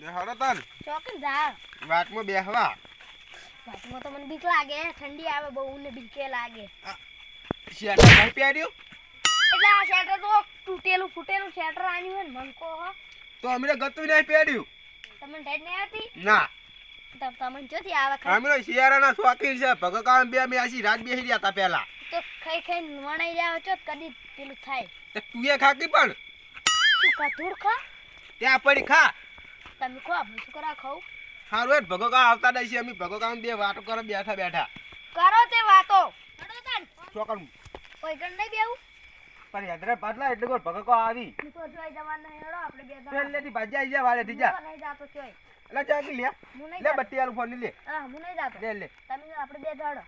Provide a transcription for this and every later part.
બેહાડો તન. ચોકન જા. વાતમાં બેહવા. વાતમાં તો મને બીક લાગે ઠંડી આવે બહુ ને બીકે લાગે. શેટર નહીં પહેર્યું? એટલે આ શેટર તો તૂટેલું ફૂટેલું શેટર આન્યું હે ને મનકો હો. તો અમે ગતું નહીં પહેર્યું. તમને ટેટ નહીં આવતી? ના. તો તમને જોતી આવે અમે શિયાળાના શોખીન છે ભગકામ બે આછી રાત બેસી રહ્યા હતા પહેલા. તો ખાઈ ખાઈ વણાઈ જાવ છો કદી પેલું થાય. તે તું એ ખાકી પણ. શું કથૂર ખા? ત્યાં પડી ખા. તમે ખો આપણે શું કરા ખાવું સારું ભગો કા આવતા નહીં છે અમે ભગોકામ બે વાતો કરે બેઠા બેઠા. કરો તે વાતો. કરો તાન ચોકન કોઈ ગણ નહીં બેવું પણ યાદરે પાટલા એટલે કોઈ ભગોકો આવી? તું તો જોઈ જવાના હેડો આપણે બે જણા. પહેલેથી ભાજી આવી જા વાળે જા હું નહીં જાતો ચોય એટલે લે. હું નહીં લે જાતો. બત્તી આલું ફોન લે. હા હું નહીં જાતો. લે લે. તમે આપણે બે જડો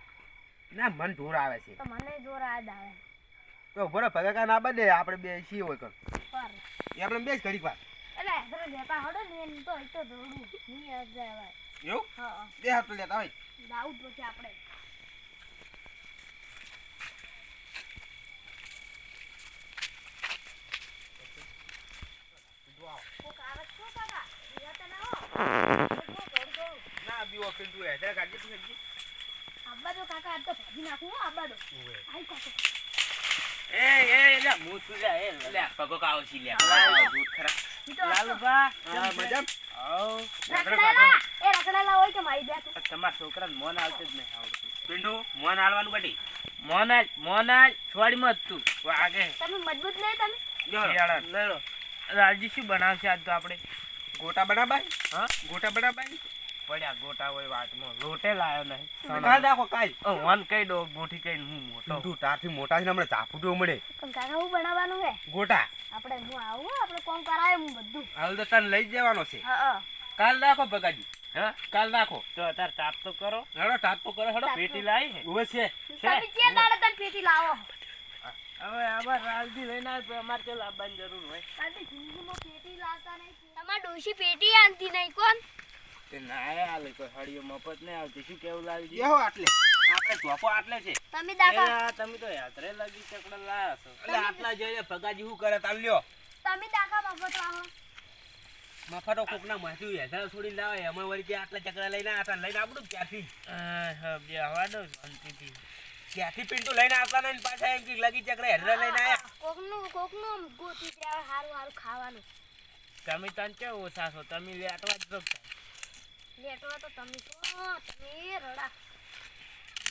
ના મન જોર આવે છે. તો મને જોર આદ આવે. તો ભરો ભગકા ના બદલે આપણે બે સી હોય કર આપણે બે જ ઘડીક વાર. એટલે લેતા હડો ને એમ તો તો દોડું નહીં આજ જાય એવું? હા હા. બે હાથ લેતા હોય. દાઉદ પછી આપણે. કોક આવે કાકા? ના. બીવો પિંટુ હે. જરા કાઢી તું સમજી આબા દો કાકા આ તો ભાજી નાખું હો આબા દો આઈ કાકા. એ એ લે શું લે એ લે. પગો કાવ છી લે. દૂધ ખરા. લાલુબા હા મજામ? આવ રખડેલા એ રખડેલા હોય કે મારી બેઠું તમારા છોકરાને મોન આવતું જ નહીં આવડતું. પિંડુ મોન બટી. મોન આલ મોન આલ છોડી મત તું. વાગે તમે મજબૂત નહીં તમે? રાજી શું બનાવશે આજ તો આપણે? ગોટા બનાવાય હા? ગોટા બનાબાઈ પડ્યા ગોટા હોય વાતમાં. લોટે લાયો નહીં. કાલ નાખો કાલ ઓ વન કઈ દો ગોઠી કઈ હું મોટો. તું તારથી મોટા છે ને હમણાં ચાપુટો મળે. કાકા હું બનાવવાનું હે ગોટા? આપણે હું આવું? આપણે કોમ કરાય હું બધું. હાલ તો તને લઈ જવાનો છે. કાલ નાખો બગાડી હા? કાલ નાખો. તો અતાર તાપ તો કરો. હેડો તાપ તો કરો હેડો પેટી લાવી હે ઉભે છે. તમે જે દાડે તને પેટી લાવો. હવે આમાં રાલજી લઈને આવે તો અમારે તો લાવવાની જરૂર હોય. કાલે જિંદગીમાં પેટી લાવતા નહીં. તમાર ડોશી પેટી આનતી નહીં કોણ? તે ના આલે કોઈ હળીઓ મફત નહીં આવતી. શું કેવું લાલજી બેહો આટલે. આપણે ધોપો આટલે છે. તમે દાદા તમે તો યાત્રે લગી ચકડા લાયા છો એટલે આટલા જોઈએ ભગાજી શું કરે તાલ લ્યો. તમે દાખા મફત લાવો. મફાટો કોકના માથું હેઠળ છોડીને લાવે. એમાં વળી કે આટલા ચકડા લઈને આટલા લઈને આપડું ક્યાંથી? આ, બે હવા દો શાંતિથી. ક્યાંથી પિંટુ લઈને આવતા નહીં ને પાછા એમ કે લગી ચકડા હેઠળ લઈને આયા કોકનું કોકનું ગોતી ત્યાં હારું હારું ખાવાનું. તમે તને કે ઓછા છો? તમે લેટવા જ લેટવા તો તમે છો તમે રડા.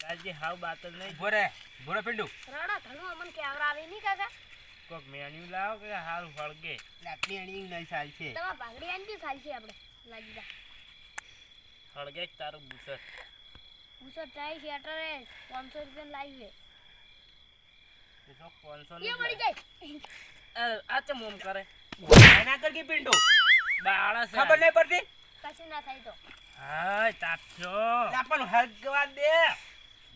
લાલજી હાવ બાત જ નહીં. ભોરે ભોરે પિંડુ. રડા ઘણું અમને કેવરાવે નહીં કાકા? કોક મેણ્યું લાવો કે હાલ હળગે લાકડી અણી નહીં સાલ છે. તમાર ભાગડી સાલ છે આપણે? લાગી જા. ફળગે તારું બુસર ઉસર ચાઈ શેટરે પાંચસો રૂપિયા લાવી એ તો પાંચસો એ મળી જાય. આ ચમ ઓમ કરે. એના કર કે પિંટુ બાળસ ખબર નહીં પડતી? કશું ના થાય તો. હાય તાપશો લા પણ હરગવા દે.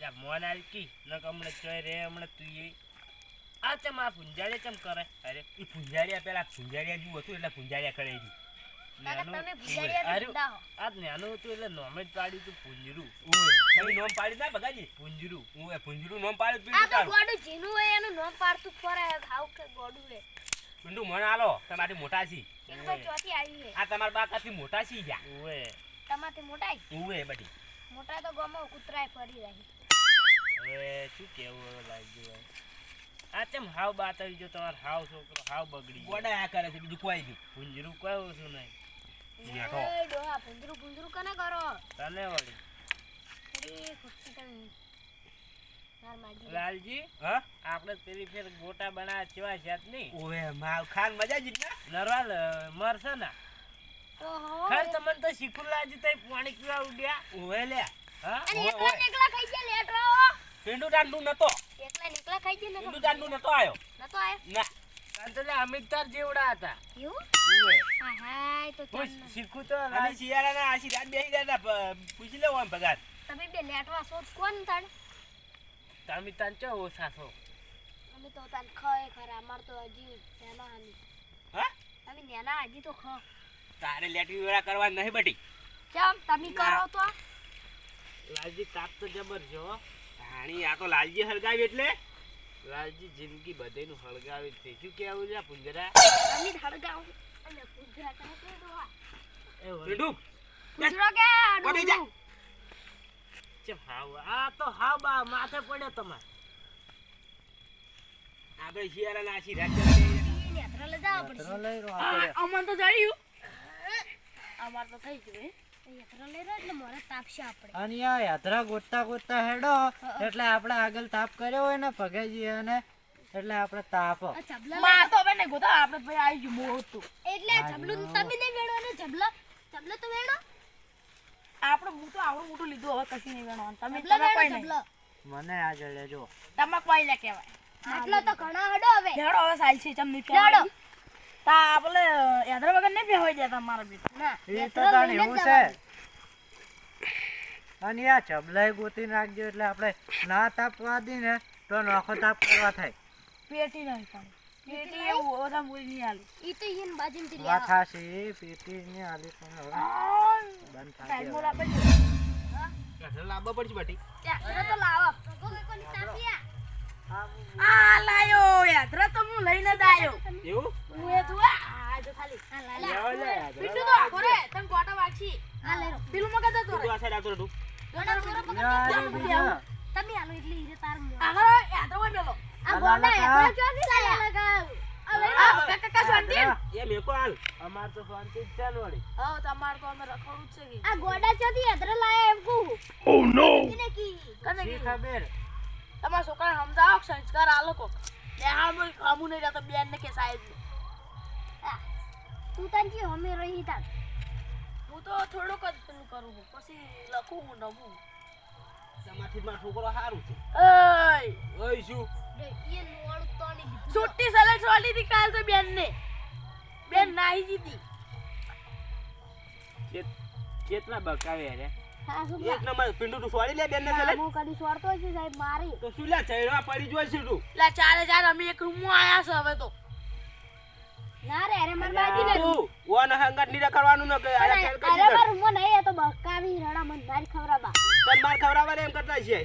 જા મોન આલકી ન કમણે ચોય રે હમણે તું એ. આ ચમ આ પુંજાડે ચમ કરે? અરે એ ફુંજારિયા પેલા ફુંજારિયા જેવું હતું એટલે ફુંજારિયા કરે ઈ પૂંજરું નોમે પાડ્યું પાડી મને આલો તમારી મોટા છી. આ તમાર બા કાથી મોટા છી જા ઓએ તમારથી મોટા ઓએ બડી મોટા તો ગમો કૂતરાય ફરી રહી. હવે શું કેવું લાગ્યું આ તેમ હાવ બાત આવી જો તમારો હાવ છોકરો હાવ બગડી ગયો. ગોડા આ કરે છે બીજું કોઈ નહીં. ભૂંજરું કહ્યું છું નહીં. બેઠો. એ ડોહા ભૂંદરું ભૂંદરું કને કરો? તને વળી. ખુશી તમે લાલજી હા? આપણે પેલી ફેર ગોટા બનાવ્યા કેવા છે નહીં. ઓય માવ ખાન મજા જ ના નરવાલ મરશે ના. ઓહો તમને તો શીખું તઈ પાણી પીવા ઉડ્યા. ઓય લે. હા? અને એકલા એકલા ખાઈ ગયા લેટરો પિંટુ ટાંડુ નતો. એકલા એકલા ખાઈ ગયા પિંટુ ને નતો આયો. નતો આયો? ના. તને તો અમિતાર જેવડા હતા. એવું? હા તો હું શીખું તો અમે શિયાળાના આશીર્વાદ પ- પૂછી લેવો આમ પગાર. તમે બે લેટવા શોધ કોણ તાણ? તમે તને ચો ઓછા છો અમે તો તાન ખય ખરા અમાર તો હજી નેના હાની. હા? અમે નેના હજી તો ખ. તારે લેટવી વેળા કરવા નહીં બટી. કેમ તમે કરો તો. લાલજી તાપ તો જબર હો. રાણી આ તો લાલજી હળગાવી એટલે? લાલજી જિંદગી બધેનું હળગાવી જ છે. શું કેવું છે પુંજરા અમે હળગાવ. અને પૂજા કરે તો એ પિન્ટુ કૂતરો કે જા. ચમ હાવ? આ તો હાવ બા માથે પડ્યો તમારે. આપણે. રાખી તો જડ્યું અમાર તો થઈ ગયું યાત્રા મોરે ગોતતા ગોતતા હેડો. એટલે આપણે આગળ તાપ કર્યો હોય ને પગે અને એટલે આપણે તાપ આ તો હવે ગોતા. આપણે ભાઈ આવી ગયું હતું એટલે જબલું તમે નહીં વેડો ને જબલા જબલો તો વેણો આપણે હું તો આવડું મોટું લીધું હવે કશું નહીં વેણવાનું. તમે તમે કોઈ નહીં મને આ જડે જો તમે કોઈ લે કહેવાય. આટલો તો ઘણા હડો હવે. હેડો હવે સાલ છે ચમ નહીં લેડો. તા આપણે યાત્રા વગર નહીં બેહોઈ જતા મારા બેટા. ના એ તો તાણ એવું છે. અને આ ચબલાય ગોતી નાખજો એટલે આપણે ના તાપવા દી ને તો નોખો તાપ કરવા થાય. પેટી નહીં પણ પેટી એવું ઓછા મૂડી આલી ઈ તો ઈયન બાજુમાંથી વાત લેવા. હાશે એ પેટી ને આલી પણ હવે. બંધ ટાઈમ થાય આપે છે. લાવવા પડશે બાટી યાત્રા તો લાવો. ભગો ભગોની તાપિયા. આ લાયો યાત્રા તો હું લઈને દાયો એવું? હું એ તું આ જો ખાલી. આ લા લા. તો આખો રે તને કોટા વાગશી. આ લઈ પેલું મગજ તો તું આ સાઈડ આવતો તું ગોડા ગોરા પકડ. તમે આલો એટલે ઈરે તાર આગળ યાત્રા હોય પેલો. આ આ. આ. આ તો તમારે તો અમે રખડવું છે કે. આ ગોડા ચોથી યાત્રા લાયા એમ કહું. ઓ નો. કને કી? કને શી કીધું? ખબર? તમારા છોકરાને સમજાવો કે સંસ્કાર આલો કોક બેહાડમાં નહીં રહેતો બેન ને કે સાહેબ આ, તું કી હમે રહી તાર. હું તો થોડુંક જ પેલું કરું છું. પછી લખું હું નવું. તમારથી મારો છોકરો સારું છે? ઓય! ઓય શું? લે. છુટ્ટી સેલેક્ટ વાળી હતી કાલ તો બેન ને બેન નાહી જીતી કેટલા બકાવે રે? એક નંબર પિન્ટુ તું સોરી લે બેન ને ના, હું કદી જ છું, સાહેબ મારી. તો શું લે ચહેરા પડી જોઈ છે તું. એટલે ચારે ચાર અમે એક રૂમમાં આયા છે હવે તો. ના રે અરે મન બાજી ને તું ઓન હંગાત નીરા કરવાનું ન કે આયા ખેલ કરી અરે. માર રૂમમાં નહીં એ તો બકાવી રડા મન મારી ખવરાબા તન માર ખવડાવવા એમ કરતા છે.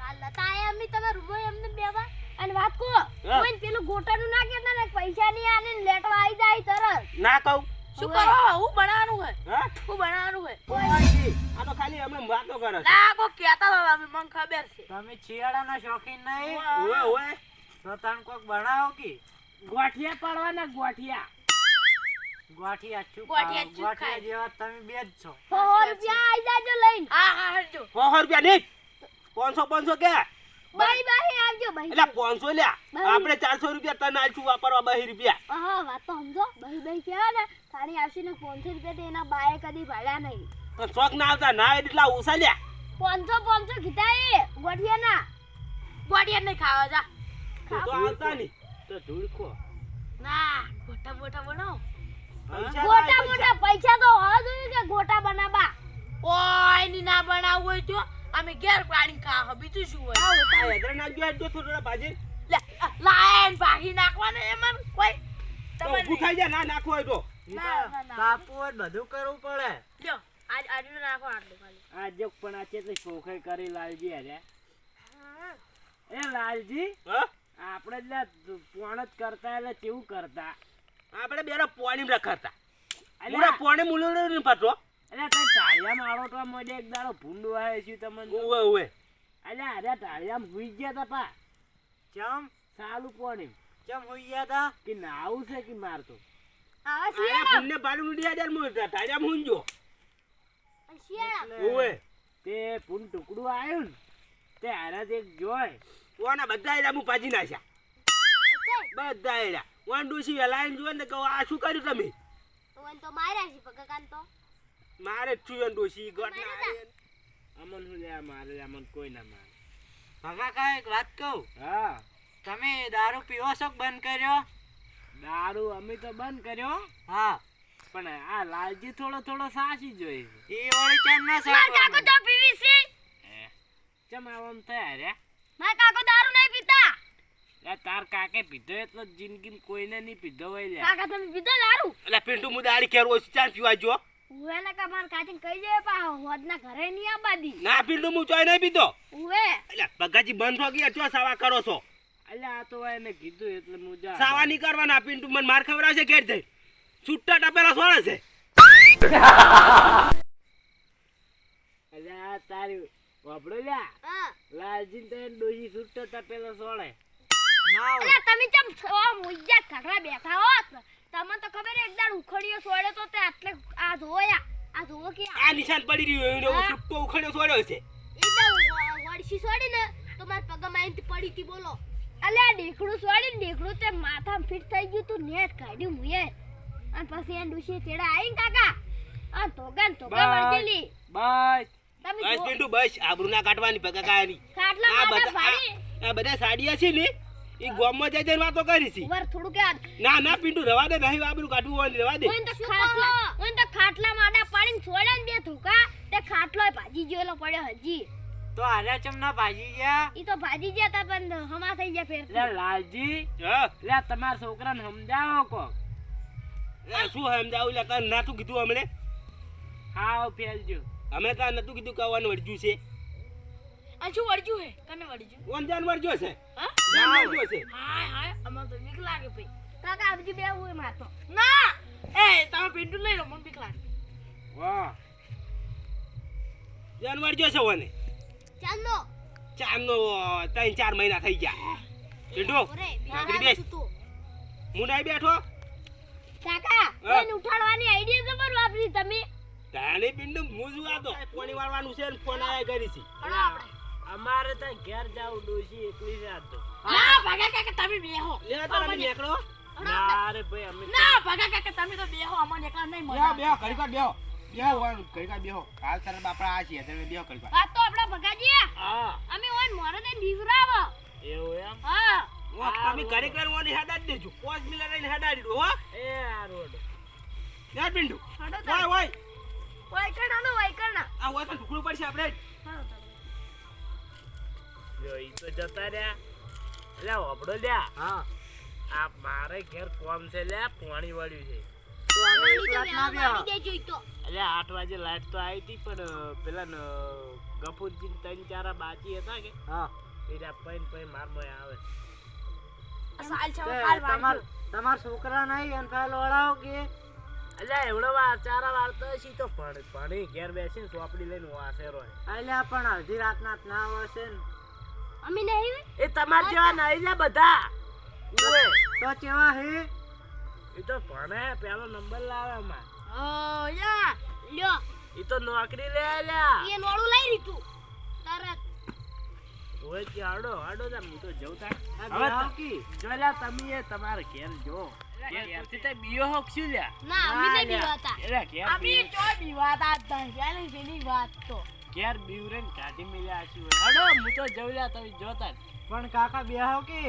કાલ નતા આયા અમે તમે રૂમમાં એમને બેવા? અને વાત કો કોઈ પેલું ગોટાનું ના કેતા ને પૈસા ની આને ને લેટવા આવી જાય તરત. ના કહું. શું કરો? હું બનાવવાનું હે? હું બનાવવાનું હે કોઈ આ તો ખાલી હમણાં વાતો કરે છે. કો કેતા હતા અમે મને ખબર છે. તમે શિયાળાના શોખીન નહીં? ઓય ઓય તો તણ કોક બનાવો કે? ગોઠિયા પાડવાના ગોઠિયા. ગોઠિયા ચૂપ ગોઠિયા જેવા તમે બે જ છો. સો રૂપિયા આવી જાજો લઈને. હા હા હરજો સો રૂપિયા નહીં. પાંચસો પાંચસો કે. બાઈ બાય આવજો બાય એટલે પાંચસો લ્યા. બહી. આપણે 400 રૂપિયા તને આલશું વાપરવા બહી રૂપિયા. હા વાત તો સમજો. બાય બાય કેવા ને તારી આવશે ને પાંચસો રૂપિયા તો એના બાએ કદી ભાડ્યા નહીં. તો શોખ ના આવતા ના એટલા ઓછા લ્યા. પાંચસો પાંચસો કીધા એ ગોઠિયાના. ગોટિયા નહીં ખાવા જા. તું આવતા નહીં. તો ધૂળખો. ના ગોટા મોટા બનાવો પૈસા ગોટા મોટા પૈસા. તો હોવા જોઈએ કે ગોટા બનાવવા? ઓયની ના બનાવવું હોય તો અમે ઘેર પાણી કાહ બીજું શું હોય. આ હેદરા નાખજો આજ જો થોડા ભાજી. લે લાયન ભાગી નાખવાને એમાં કોઈ? તમને ઉઠાઈ જા ના નાખો હોય તો. તો બધું કરવું પડે. જો આજ આટલું નાખો આટલું ખાલી. આજ જો પણ આ કેટલી શોખે કરી લાલજી અરે એ લાલજી હ? આપણે એટલે પોણ જ કરતા એટલે કેવું કરતા? આપણે બેરા પોણી રખાતા પૂરા પોણી મૂલ્યો નહીં પાછો. અલ્યા તઈ ટાળિયામાં આળોટવા મળે એક દાડો ભૂંડો આવે છે તમને ઓવે ઓવે અલ્યા અરે ટાળિયામાં હુઈ ગયા તા પા. ચમ? સાલું પોણી. ચમ હુઈ ગયા તા? કે નાવું છે કે મારતો આવા શિયાળા. પુણ્ય પાલું નું દિયા મુ તાજા મુંજો શિયાળા. ઓવે તે ભૂંડ ટુકડું આવ્યું ને તે આરા તે જોય. ઓના બધા એલા મુ પાજી નાખ્યા. બધા એલા વાન ડોસી વેલાઈને જોવે ને કહો આ શું કર્યું તમે? તો તો માર્યા છે પગકાન તો. મારે જ છું ડોસી ગોટ. અમન હું લે મારે અમન કોઈ ના મારે ભગા કા એક વાત કહું? હા. તમે દારૂ પીવો છો બંધ કર્યો? દારૂ અમે તો બંધ કર્યો. હા. પણ આ લાલજી થોડો થોડો સાચી જોઈ. એ ઓળી ચેન ના માર કાકો તો પીવી છે. ચમ આવમ થયા રે? મારા કાકો દારૂ નહીં પીતા. લે તાર કાકે પીધો એટલો જિંદગી કોઈને નહીં પીધો હોય લે કાકા તમે પીધો દારૂ? એટલે પિન્ટુ મુ દાડી કેરો ચાલ પીવા જો. ઉવે ને કા માર કઈ જાય પા હોદના ઘરે નહીં આબાદી ના પિન્ટુ મુ ચોય નહીં પીતો. ઉવે. એટલે બગાજી બંધ હો ગયા ચો સાવા કરો છો? અલ્યા આ તો એને કીધું એટલે હું જા. સાવા ની કરવાના પિન્ટુ મને માર ખવડાવશે ઘેર જઈ. છૂટા ટપેલા સોળે છે. અલ્યા તારી વાપડો લ્યા હા. લાલજી તો એને ડોશી છૂટતો ટપેલા સોળે. ના. તમે ચમ છો? મુજ્જા ઘગડા બેઠા હોત. તમને તો ખબર એક દાડ ઉખડ્યો સોડ્યો તો તે આટલે આ ધોયા. આ ધો કે આ? નિશાન પડી રહ્યું એનો હા. ઉખડ્યો સોડ્યો છે. એકદમ વડશી સોડી ને તો માર પગમાં આવીને પડી હતી બોલો. અલે આ ઢેકડું સોડી ને ઢેકડું તે માથામાં ફિટ થઈ ગયું તું નેટ કાઢ્યું મુએ. અને પછી એ ડુશી તેડા આઈને કાકા? આ ધોગા બસ. વળગેલી. બસ તમે બસ પિન્ટુ બસ આબરૂ ના કાઢવાની પગા કાયાની કાટલા આ બધા આ બધા સાડિયા છે ને એ ગોમમાં જઈ જઈને વાતો કરી છે. ઉપર થોડું કે ના ના પિન્ટુ રવા દે નહીં વાબરું કાઢવું હોય રવા દે. ઓય તો ખાટલા ઓય તો ખાટલા માડા પાડીને છોડે ને બે ધોકા. તે ખાટલો ભાજી જેલો પડ્યો હજી. તો આર્યા ચમ ના ભાજી ગયા? ઈ તો ભાજી ગયા તા પણ હમા થઈ ગયા ફેર. લે લાલજી લે તમારા છોકરાને સમજાવો કો લે શું સમજાવું? લે તને નાતું કીધું હમણે? હાવ ફેલજો. અમે તો નતું કીધું કે આવવાનું વળજ્યું છે. આ શું હે? કને વળજ્યું જાન વળજો છે? હા? જાન વળજો છે? હાય હાય અમાર તો બીક લાગે ભાઈ. કાકા હજી બે હું મારતો ના! એ તમે પિન્ટુ લઈ લો મને બીક લાગે. વાહ. જાન વળજો છે ઓને? ચાંદનો ચાંદનો ત્રણ ચાર મહિના થઈ ગયા. પિન્ટુ નોકરી બેસ. તું. હું નહીં બેઠો? કાકા હા. ઉઠાડવાની આઈડિયા ખબર વાપરી તમે? તાણી પિન્ટુ હું શું આતો પાણી વાળવાનું છે ને ફોન આયા કરી છે. હળો આપણે. અમારે તો ઘેર જાવ ડોશી એકલી રાત તો. ના ભગા કાકા તમે બેહો. લે તાર અમે નીકળો. ના રે ભાઈ અમે ના ભગા કાકા તમે તો બેહો અમને એકલા નહીં મજા બેહો ઘડીક બેહો. બેહો હોય ઘડીક બેહો. હાલ તારા બાપડા આ છે તમે બેહો ઘડીક વાત તો આપડા ભગાજી હા. અમે ઓન મોરે દે બીવરાવો એવું એમ? હા. તમે ઘડીક વાર ઓની દેજો. પાંચ મિનિટ રહીને હેડા દીધું હો. એ આ રોડ. યાર આનો વાયકણ ના આ હોય તો ઢુકડું પડશે આપણે. જો ઈ તો જતા રહ્યા. લે વાપડો લ્યા હા. આ મારે ઘેર કોમ છે લે પાણી વાળ્યું છે. તો અમે એકલા જ ના તો. એટલે આઠ વાગે લાઈટ તો આવી હતી પણ પેલા ગફુરજી ત્રણ ચાર બાકી હતા કે? હા. પૈન પૈન આવે. છે તમાર છોકરા નહીં એને ફાઇલ વળાવો કે? એટલે એવડો વાર ચારા વાર તો હશે તો ભણી ઘેર બેસીને સોપડી લઈને વાસેરો. આલ્યા પણ અડધી રાતના ના ના હશે ને. અમે નહીં એ તમાર જેવા નહીં લે બધા. ઉએ. તો કેવા હે? એ તો ભણે પેલો નંબર લાવે માં ઓ યા લ્યો. એ તો નોકરી લે આલ્યા એ નોળું લઈ રીતું તરત. ઓય કે આડો આડો જા હું તો જઉં તા. હવે તકી જોલા. તમે એ તમારે ઘેર જો. ઘેરથી તો શું લ્યા. ના અમે ના, નહીં બીવાતા. અમે બીવ- બીવાતા જ પેલી વાત તો. ઘેર બીવરેન કાઢી મેલ્યા આશી હોય. હડો હું તો જઉં તમે જોતા પણ કાકા બેહો કે?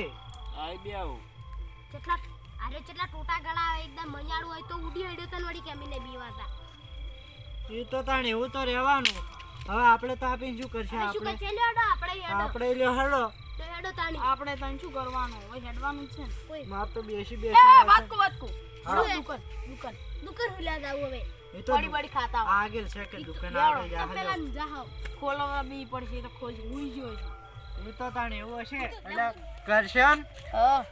આય બે આવું જેટલા અરે કેટલા ટોટા ગળા હોય, એકદમ મજાડું હોય તો ઉડી હડ્યો તન વળી કેમીને બીવાતા? એ તો તાણ એવું તો રહેવાનું. હવે આપણે તો આપીને શું કરશે આપણે શું છે લ્યો હેડો આપણે હેડો. આપણે લ્યો હડો. તો હેડો તાણી. આપણે તને શું કરવાનું? હોય હેડવાનું છે કોઈ. માર તો બેસી એ બેસી વાતકો વાતકો. હડો દુકાન દુકાન. દુકર હુલા જાવ હવે. એ તો બડી બડી ખાતા આગળ છે કે દુકાન. આગળ જા પેલા જાઓ. ખોલવા બી પડશે તો ખોલ હુઈ જો છે. એ તો તાણ એવું હશે. એટલે કરશન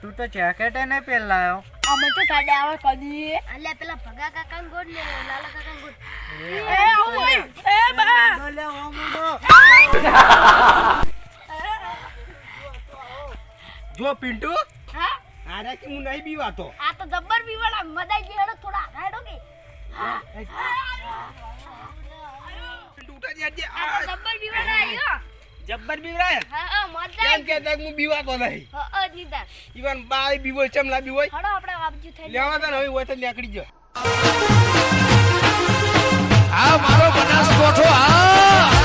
તું તો જેકેટ ને પહેલાયો અમે તો ઠાડે આવે કદી. અલ્યા પેલા ભગા કાકા ગોડ ને લાલા કાકા ગોડ એ ઓય એ બા. બોલે ઓ મુંડો જો પિન્ટુ. હા? આરે કે હું નહીં બીવાતો. આ તો જબ્બર બીવાડા મદાઈ હેડો થોડા આગળ કે. જબ્બર બીવરાય? ઈવન બાય બીવો ચમલા બીવો હડો હોય તો લેકડી જો આ મારો બનાસ કોઠો આ!